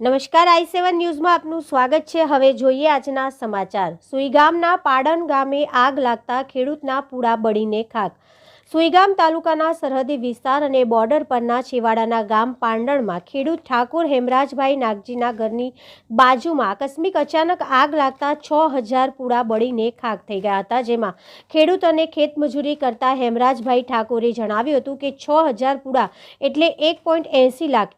નમસ્કાર, આઈ સેવન ન્યૂઝમાં આપનું સ્વાગત છે. હવે જોઈએ આજના સમાચાર. સુઈગામના પાડન ગામે આગ લાગતા ખેડૂતના પૂળા બળીને ખાક સુઈગામ તાલુકાના સરહદી વિસ્તાર અને બોર્ડર પરના છેવાડાના ગામ પાંડણમાં ખેડૂત ઠાકોર હેમરાજભાઈ નાગજીના ઘરની બાજુમાં આકસ્મિક અચાનક આગ લાગતા છ હજાર પૂળા બળીને ખાક થઈ ગયા હતા. જેમાં ખેડૂત અને ખેતમજૂરી કરતા હેમરાજભાઈ ઠાકોરે જણાવ્યું હતું કે છ હજાર પૂળા એટલે એક પોઈન્ટ એંસી લાખ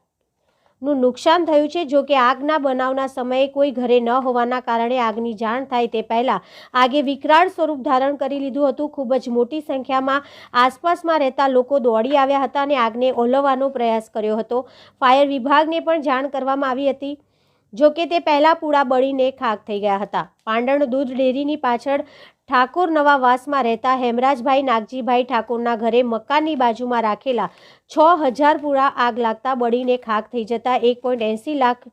નું નુકસાન થયું છે. જો કે આગના બનાવના સમયે કોઈ ઘરે ન હોવાના કારણે આગની જાણ થાય તે પહેલા આગે વિકરાળ સ્વરૂપ ધારણ કરી લીધું હતું. ખૂબ જ મોટી સંખ્યામાં આસપાસમાં રહેતા લોકો દોડી આવ્યા હતા અને આગને ઓલવવાનો પ્રયાસ કર્યો હતો. ફાયર વિભાગને પણ જાણ કરવામાં આવી હતી. જો કે તે પહેલા પૂળા બળીને ખાક થઈ ગયા હતા. પાંડણ દૂધ ડેરીની પાછળ ઠાકોર નવાવાસમાં રહેતા હેમરાજભાઈ નાગજીભાઈ ઠાકોરના ઘરે મકાનની બાજુમાં રાખેલા છ હજાર પૂળા આગ લાગતા બળીને ખાક થઈ જતા એક પોઈન્ટ એંસી લાખ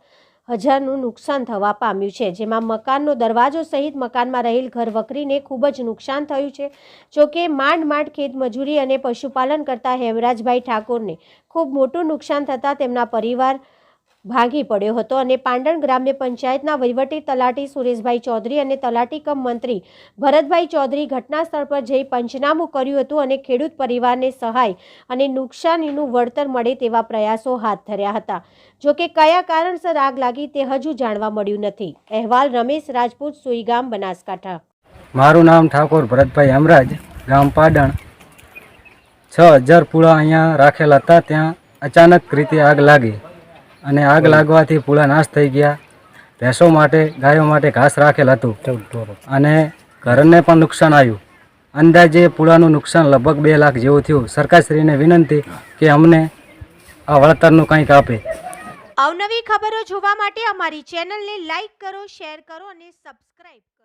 હજારનું નુકસાન થવા પામ્યું છે. જેમાં મકાનનો દરવાજો સહિત મકાનમાં રહેલ ઘર વકરીને ખૂબ જ નુકસાન થયું છે. જોકે માંડ માંડ ખેત મજૂરી અને પશુપાલન કરતા હેમરાજભાઈ ઠાકોરને ખૂબ મોટું નુકસાન થતાં તેમના પરિવાર ભાંગી પડ્યો હતો અને પાંડણ ગ્રામ્ય પંચાયતના વહીવટી તલાટી સુરેશભાઈ ચૌધરી અને તલાટી કમ મંત્રી ભરતભાઈ ચૌધરી ઘટના સ્થળ પર જઈ પંચનામું કર્યું હતું અને ખેડૂત પરિવારને સહાય અને નુકસાનીનું વળતર મળે તેવા પ્રયાસો હાથ ધર્યા હતા. જોકે કયા કારણસર આગ લાગી તે હજુ જાણવા મળ્યું નથી. અહેવાલ રમેશ રાજપૂત, સુઈગામ, બનાસકાંઠા. મારું નામ ઠાકોર ભરતભાઈ હમરાજ ગામ પાડણ. છ હજાર પૂળા અહીંયા રાખેલા હતા, ત્યાં અચાનક રીતે આગ લાગી. અને આગ લાગવાથી પૂળા નાશ થઈ ગયા. ભેંસો માટે ગાયો માટે ઘાસ રાખેલ હતું. અને ઘરને પણ નુકસાન આવ્યું. અંદાજે પૂળાનું નુકસાન લગભગ બે લાખ જેવું થયું. સરકારશ્રીને વિનંતી કે અમને આ વળતરનું કંઈક આપે. અવનવી ખબરો જોવા માટે અમારી ચેનલને લાઈક કરો શેર કરો અને સબસ્ક્રાઇબ કરો.